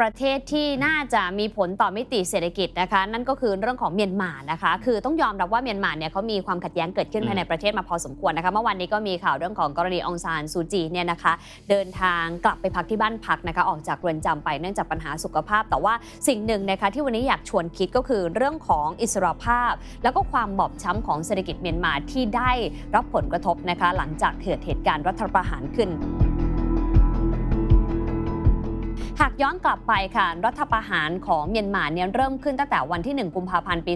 ประเทศที่น่าจะมีผลต่อมิติเศรษฐกิจนะคะ นั่นก็คือเรื่องของเมียนมานะคะ คือต้องยอมรับว่าเมียนมาเนี่ยเขามีความขัดแย้งเกิดขึ้นอืมภายในประเทศมาพอสมควรนะคะเมื่อวานนี้ก็มีข่าวเรื่องของกรณีองซานซูจีเนี่ยนะคะ เดินทางกลับไปพักที่บ้านพักนะคะ ออกจากเรือนจำไปเนื่องจากปัญหาสุขภาพ แต่ว่าสิ่งหนึ่งนะคะที่วันนี้อยากชวนคิดก็คือเรื่องของอิสรภาพ แล้วก็ความบอบช้ำของเศรษฐกิจเมียนมาที่ได้รับผลกระทบนะคะ หลังจากเกิดเหตุการณ์รัฐประหารขึ้น หากย้อนกลับไปค่ะรัฐประหารของเมียนมาเนี่ยเริ่มขึ้นตั้งแต่วันที่ 1 กุมภาพันธ์ปี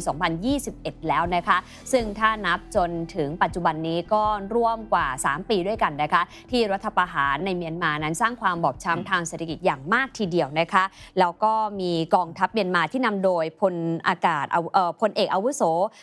2021 แล้วนะคะ ซึ่งถ้านับจนถึงปัจจุบันนี้ก็ร่วมกว่า 3 ปีด้วยกันนะคะ ที่รัฐประหารในเมียนมานั้นสร้างความบอบช้ำทางเศรษฐกิจอย่างมากทีเดียวนะคะแล้วก็มีกองทัพเมียนมาที่นำโดยพลอากาศเอาเอ่อพลเอกอาวุโส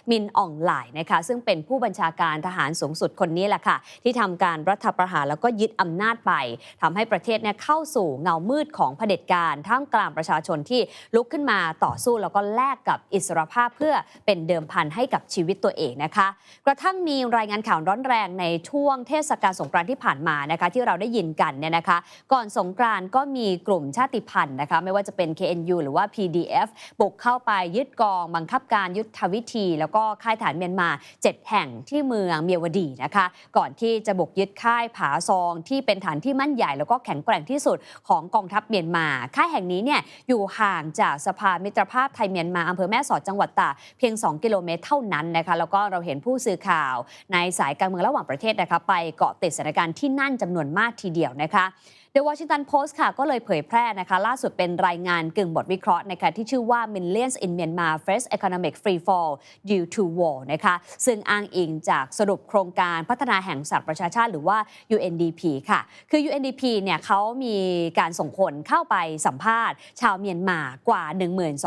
มินอ่องหลายนะคะซึ่งเป็นผู้บัญชาการทหารสูงสุดคนนี้แหละค่ะ ที่ทำการรัฐประหารแล้วก็ยึดอำนาจไปทำให้ประเทศเนี่ยเข้าสู่เงามืดของเผด็จการท่ามกลางประชาชนที่ลุกขึ้นมาต่อสู้แล้วก็แลกกับอิสรภาพเพื่อเป็นเดิมพันให้กับชีวิตตัวเองนะคะ กระทั่งมีรายงานข่าวร้อนแรงในช่วงเทศกาลสงกรานต์ที่ผ่านมานะคะที่เราได้ยินกันเนี่ยนะคะ ก่อนสงกรานต์ก็มีกลุ่มชาติพันธุ์นะคะไม่ว่าจะเป็น KNU หรือว่า PDF บุกเข้าไปยึดกองบังคับการยุทธวิธี แล้วก็ค่ายฐานเมียนมา 7 แห่งที่เมืองเมียวดีนะคะ ก่อนที่จะบุกยึดค่ายผาซองที่เป็นฐานที่มั่นใหญ่แล้วก็แข็งแกร่งที่สุดของกองทัพเมียนมาค่ายแห่งนี้เนี่ยอยู่ห่างจากสะพานมิตรภาพไทยเมียนมาอำเภอแม่สอดจังหวัดตากเพียง 2 กิโลเมตรเท่านั้นนะคะแล้วก็เราเห็นผู้สื่อข่าว ในสายการเมืองระหว่างประเทศนะคะไปเกาะติดสถานการณ์ที่นั่นจำนวนมากทีเดียวนะคะ The Washington Post ค่ะก็เลยเผยแพร่นะคะล่าสุดเป็นรายงานกึ่งบทวิเคราะห์นะคะที่ชื่อว่า Millions in Myanmar Face Economic Free Fall Due to War นะคะซึ่งอ้างอิงจากสรุปโครงการพัฒนาแห่งสหประชาชาติหรือว่า UNDP ค่ะ คือ UNDP เนี่ยเขามีการส่งคนเข้าไปสัมภาษณ์ ชาวเมียนมากว่า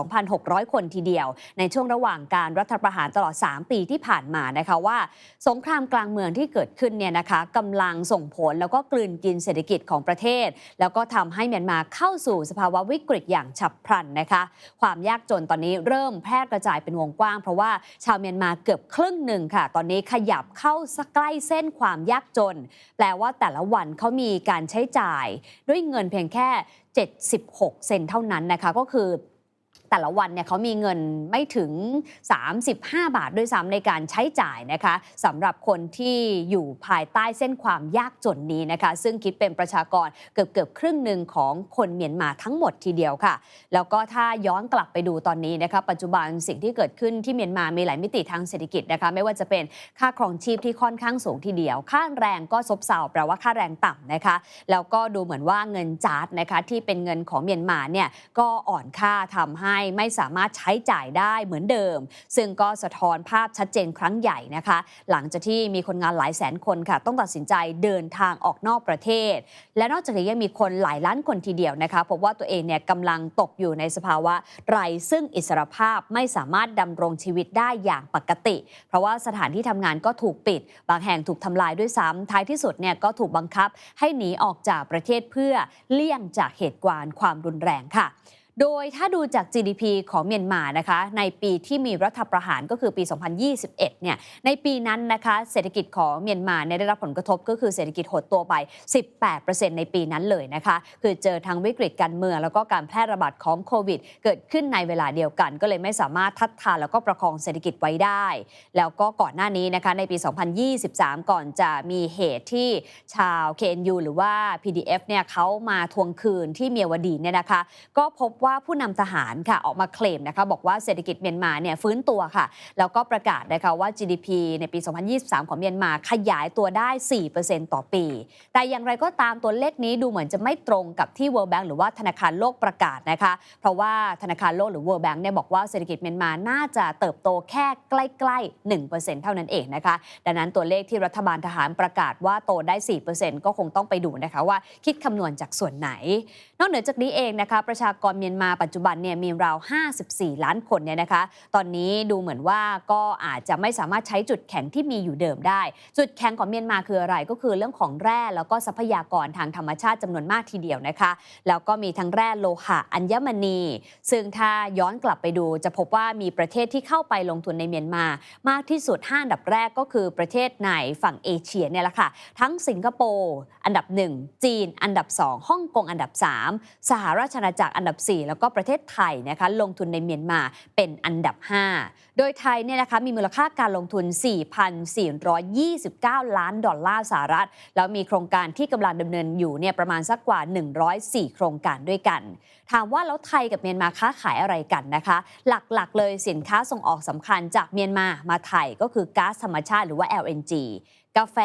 12,600 คนทีเดียว ในช่วงระหว่างการรัฐประหารตลอด 3 ปีที่ผ่านมานะคะว่า สงครามกลางเมืองที่เกิดขึ้นเนี่ยนะคะกำลังส่งผลแล้วก็กลืนกินเศรษฐกิจของประเทศ แล้วก็ทำให้เมียนมาเข้าสู่สภาวะวิกฤตอย่างฉับพลันนะคะความยากจนตอนนี้เริ่มแพร่กระจายเป็นวงกว้าง เพราะว่าชาวเมียนมาเกือบครึ่งหนึ่งค่ะ ตอนนี้ขยับเข้าใกล้เส้นความยากจน แปลว่าแต่ละวันเขามีการใช้จ่าย ด้วยเงินเพียงแค่76 เซนเท่านั้นนะคะก็คือ แต่ละวันเนี่ยเขามีเงินไม่ถึง 35 บาทด้วยซ้ำในการใช้จ่ายนะคะสำหรับคนที่อยู่ภายใต้เส้นความยากจนนี้นะคะซึ่งคิดเป็นประชากรเกือบเกือบครึ่งหนึ่งของคนเมียนมาทั้งหมดทีเดียวค่ะ แล้วก็ถ้าย้อนกลับไปดูตอนนี้นะคะปัจจุบันสิ่งที่เกิดขึ้นที่เมียนมามีหลายมิติทางเศรษฐกิจนะคะไม่ว่าจะเป็นค่าครองชีพที่ค่อนข้างสูงทีเดียว ค่าแรงก็ซบเซาแปลว่าค่าแรงต่ำนะคะแล้วก็ดูเหมือนว่าเงินจาร์ดนะคะที่เป็นเงินของเมียนมาเนี่ยก็อ่อนค่าทำให้ไม่สามารถใช้จ่ายได้เหมือนเดิม ซึ่งก็สะท้อนภาพชัดเจนครั้งใหญ่นะคะ หลังจากที่มีคนงานหลายแสนคนค่ะ ต้องตัดสินใจเดินทางออกนอกประเทศ และนอกจากนี้ยังมีคนหลายล้านคนทีเดียวนะคะพบว่าตัวเองเนี่ยกำลังตกอยู่ในสภาวะไร้ซึ่งอิสรภาพไม่สามารถดำรงชีวิตได้อย่างปกติ เพราะว่าสถานที่ทำงานก็ถูกปิด บางแห่งถูกทำลายด้วยซ้ำท้ายที่สุดเนี่ยก็ถูกบังคับให้หนีออกจากประเทศเพื่อเลี่ยงจากเหตุการณ์ความรุนแรงค่ะ โดยถ้าดูจาก GDP ของเมียนมานะคะ ในปีที่มีรัฐประหารก็คือปี 2021 เนี่ย ในปีนั้นนะคะเศรษฐกิจของเมียนมาเนี่ยได้รับผลกระทบก็คือเศรษฐกิจหดตัวไป 18%ในปีนั้นเลยนะคะ คือเจอทั้งวิกฤตการเมืองแล้วก็การแพร่ระบาดของโควิด เกิดขึ้นในเวลาเดียวกัน ก็เลยไม่สามารถทัดทานแล้วก็ประคองเศรษฐกิจไว้ได้ แล้วก็ก่อนหน้านี้นะคะในปี 2023 ก่อนจะมีเหตุที่ชาว KNU หรือว่า PDF เนี่ยเขามาทวงคืนที่เมียวดีเนี่ยนะคะ ก็พบว่าผู้นำทหารค่ะออกมาเคลมนะคะบอกว่าเศรษฐกิจเมียนมาเนี่ยฟื้นตัวค่ะ แล้วก็ประกาศนะคะว่า GDP ในปี 2023 ของเมียนมาขยายตัวได้ 4%ต่อปี แต่อย่างไรก็ตามตัวเลขนี้ดูเหมือนจะไม่ตรงกับที่ World Bank หรือว่าธนาคารโลกประกาศนะคะ เพราะว่าธนาคารโลกหรือ World Bank เนี่ยบอกว่าเศรษฐกิจเมียนมาน่าจะเติบโตแค่ใกล้ๆ 1%เท่านั้นเองนะคะ ดังนั้นตัวเลขที่รัฐบาลทหารประกาศว่าโตได้ 4%ก็คงต้องไปดูนะคะว่าคิดคำนวณจากส่วนไหน นอกเหนือจากนี้เองนะคะประชากรเมียนมาปัจจุบันเนี่ยมีราว 54 ล้านคนเนี่ยนะคะ ตอนนี้ดูเหมือนว่าก็อาจจะไม่สามารถใช้จุดแข็งที่มีอยู่เดิมได้ จุดแข็งของเมียนมาคืออะไรก็คือเรื่องของแร่แล้วก็ทรัพยากรทางธรรมชาติจำนวนมากทีเดียวนะคะ แล้วก็มีทั้งแร่โลหะอัญมณี ซึ่งถ้าย้อนกลับไปดูจะพบว่ามีประเทศที่เข้าไปลงทุนในเมียนมา มากที่สุด5อันดับแรกก็คือประเทศในฝั่งเอเชียเนี่ยแหละค่ะ ทั้งสิงคโปร์อันดับ 1 จีน อันดับ 2 ฮ่องกงอันดับ 3 สหราชอาณาจักรอันดับ 4 4 แล้วก็ประเทศไทยนะคะลงทุนในเมียนมาเป็นอันดับ 5 โดยไทยเนี่ยนะคะมีมูลค่าการลงทุน 4,429 ล้านดอลลาร์สหรัฐ แล้วมีโครงการที่กำลังดำเนินอยู่เนี่ยประมาณสักกว่า 104 โครงการด้วยกัน ถามว่าแล้วไทยกับเมียนมาค้าขายอะไรกันนะคะ หลักๆ เลยสินค้าส่งออกสำคัญจากเมียนมามาไทยก็คือก๊าซธรรมชาติหรือว่า LNG กาแฟ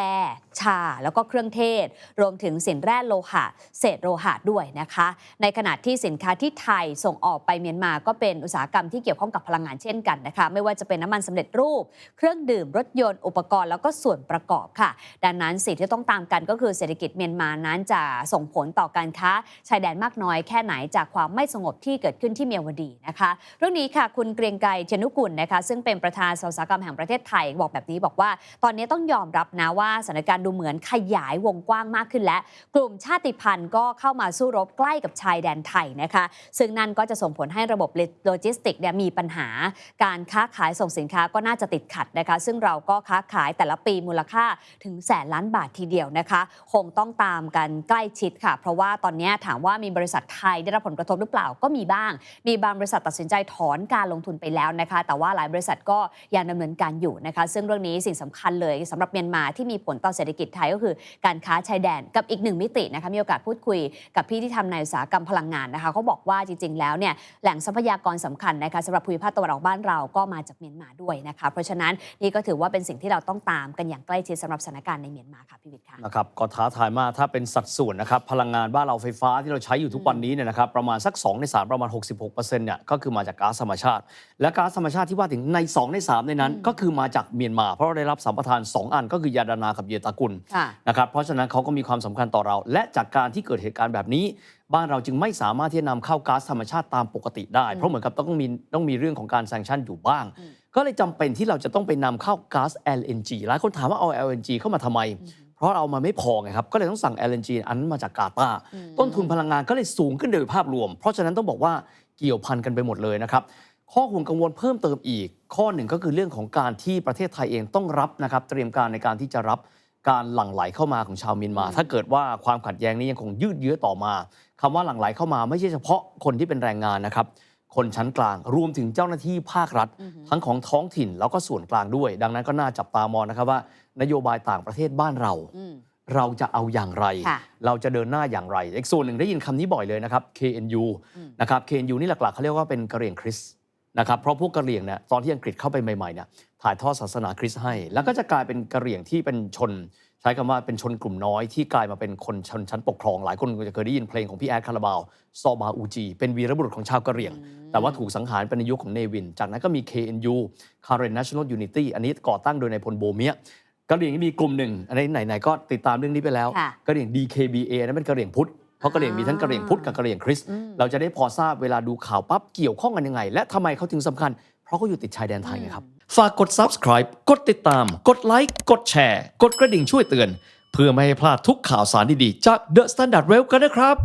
ชา แล้วก็เครื่องเทศ รวมถึงสินแร่โลหะ เศษโลหะด้วยนะคะ ในขณะที่สินค้าที่ไทยส่งออกไปเมียนมาก็เป็นอุตสาหกรรมที่เกี่ยวข้องกับพลังงานเช่นกันนะคะ ไม่ว่าจะเป็นน้ำมันสำเร็จรูป เครื่องดื่มรถยนต์อุปกรณ์แล้วก็ส่วนประกอบค่ะ ดังนั้นสิ่งที่ต้องตามกันก็คือเศรษฐกิจเมียนมานั้นจะส่งผลต่อการค้าชายแดนมากน้อยแค่ไหนจากความไม่สงบที่เกิดขึ้นที่เมียวดีนะคะ เรื่องนี้ค่ะคุณเกรียงไกรเจนุกุลนะคะ ซึ่งเป็นประธานอุตสาหกรรมแห่งประเทศไทยบอกแบบนี้บอกว่า ตอนนี้ต้องยอมรับนะว่าสถานการณ์ดูเหมือนขยายวงกว้างมากขึ้นและ กลุ่มชาติพันธุ์ก็เข้ามาสู้รบใกล้กับชายแดนไทยนะคะ ซึ่งนั่นก็จะส่งผลให้ระบบโลจิสติกเนี่ยมีปัญหา การค้าขายส่งสินค้าก็น่าจะติดขัดนะคะ ซึ่งเราก็ค้าขายแต่ละปีมูลค่าถึงแสนล้านบาททีเดียวนะคะ คงต้องตามกันใกล้ชิดค่ะ เพราะว่าตอนนี้ถามว่ามีบริษัทไทยได้รับผลกระทบหรือเปล่าก็มีบ้าง มีบางบริษัทตัดสินใจถอนการลงทุนไปแล้วนะคะ แต่ว่าหลายบริษัทก็ยังดำเนินการอยู่นะคะ ซึ่งเรื่องนี้สิ่งสำคัญเลยสำหรับเมียนมาที่มีผลต่อเศรษฐกิจไทยก็คือ การค้าชายแดนกับอีกหนึ่งมิตินะคะมีโอกาสพูดคุยกับพี่ที่ทำในอุตสาหกรรมพลังงานนะคะเขาบอกว่าจริง ๆ แล้วเนี่ยแหล่งทรัพยากรสำคัญนะคะสำหรับภูมิภาคตะวันออกบ้านเราก็มาจากเมียนมาด้วยนะคะเพราะฉะนั้นนี่ก็ถือว่าเป็นสิ่งที่เราต้องตามกันอย่างใกล้ชิดสำหรับสถานการณ์ในเมียนมาค่ะพี่วิทย์ค่ะนะครับก็ท้าทายมากถ้าเป็นสัดส่วนนะครับพลังงานบ้านเราไฟฟ้าที่เราใช้อยู่ทุกวันนี้เนี่ยนะครับประมาณสัก 2 ใน 3 ประมาณ 66%เนี่ยก็คือมาจากก๊าซธรรมชาติ และก๊าซธรรมชาติที่ว่าถึงใน 2 ใน 3 ในนั้น ก็คือมาจากเมียนมา เพราะเราได้รับสัมปทาน 2 อันก็คือยาดานากับเยตากุลค่ะนะครับเพราะฉะนั้นเขาก็มีความสำคัญต่อเรา และจากการที่เกิดเหตุการณ์แบบนี้ บ้านเราจึงไม่สามารถที่จะนำเข้าก๊าซธรรมชาติตามปกติได้ เพราะเหมือนกับต้องมีต้องมีเรื่องของการแซงชั่นอยู่บ้าง ก็เลยจำเป็นที่เราจะต้องไปนำเข้าก๊าซ LNG หลายคนถามว่าเอา LNG เข้ามาทำไมเพราะเรามาไม่พอไงครับ ก็เลยต้องสั่ง LNG อันนั้นมาจากกาตาร์ต้นทุนพลังงานก็เลยสูงขึ้นโดยภาพรวม เพราะฉะนั้นต้องบอกว่าเกี่ยวพันกันไปหมดเลยนะครับ ข้อห่วงกังวลเพิ่มเติมอีก ข้อหนึ่งก็คือเรื่องของการที่ประเทศไทยเองต้องรับนะครับ เตรียมการในการที่จะรับการหลั่งไหลเข้ามาของชาวเมียนมา ถ้าเกิดว่าความขัดแย้งนี้ยังคงยืดเยื้อต่อมาคำว่าหลั่งไหลเข้ามาไม่ใช่เฉพาะคนที่เป็นแรงงานนะครับ คนชั้นกลางรวมถึงเจ้าหน้าที่ภาครัฐ ทั้งของท้องถิ่นแล้วก็ส่วนกลางด้วย ดังนั้นก็น่าจับตามองนะครับว่า นโยบายต่างประเทศบ้านเราอืมเราจะเอาอย่างไรค่ะเราจะเดินหน้าอย่างไรอีกส่วนหนึ่งได้ยินคำนี้บ่อยเลยนะครับ KNU นะครับ KNU นี่หลักๆเขาเรียกว่าเป็นกะเหรี่ยงคริสต์ นะครับเพราะพวกกะเหรี่ยงเนี่ยตอนที่อังกฤษเข้าไปใหม่ๆเนี่ยถ่ายทอดศาสนาคริสต์ให้ แล้วก็จะกลายเป็นกะเหรี่ยงที่เป็นชน ใช้คำว่าเป็นชนกลุ่มน้อยที่กลายมาเป็นคนชนชั้นปกครอง หลายคนจะเคยได้ยินเพลงของพี่แอดคาราบาวซอบาอูจีเป็นวีรบุรุษของชาวกะเหรี่ยง แต่ว่าถูกสังหารเป็นในยุคของเนวิน จากนั้นก็มี KNU Karen National Unity อันนี้ก่อตั้งโดยนายพลโบเมียกะเหรี่ยงมีกลุ่มหนึ่งอันนี้ไหนๆก็ติดตามเรื่องนี้ไปแล้วค่ะกะเหรี่ยง DKBA นั้นเป็นกะเหรี่ยงพุทธ เพราะกะเหรี่ยงมีทั้งกะเหรี่ยงพุทธกับกะเหรี่ยงคริสต์เราจะได้พอทราบเวลาดูข่าวปั๊บเกี่ยวข้องกันยังไง และทำไมเขาถึงสำคัญ เพราะเขาอยู่ติดชายแดนไทยไงครับฝากกด subscribe กดติดตาม กดไลค์กดแชร์กดกระดิ่งช่วยเตือน เพื่อไม่ให้พลาดทุกข่าวสารดีๆจาก The Standard Well กันนะครับ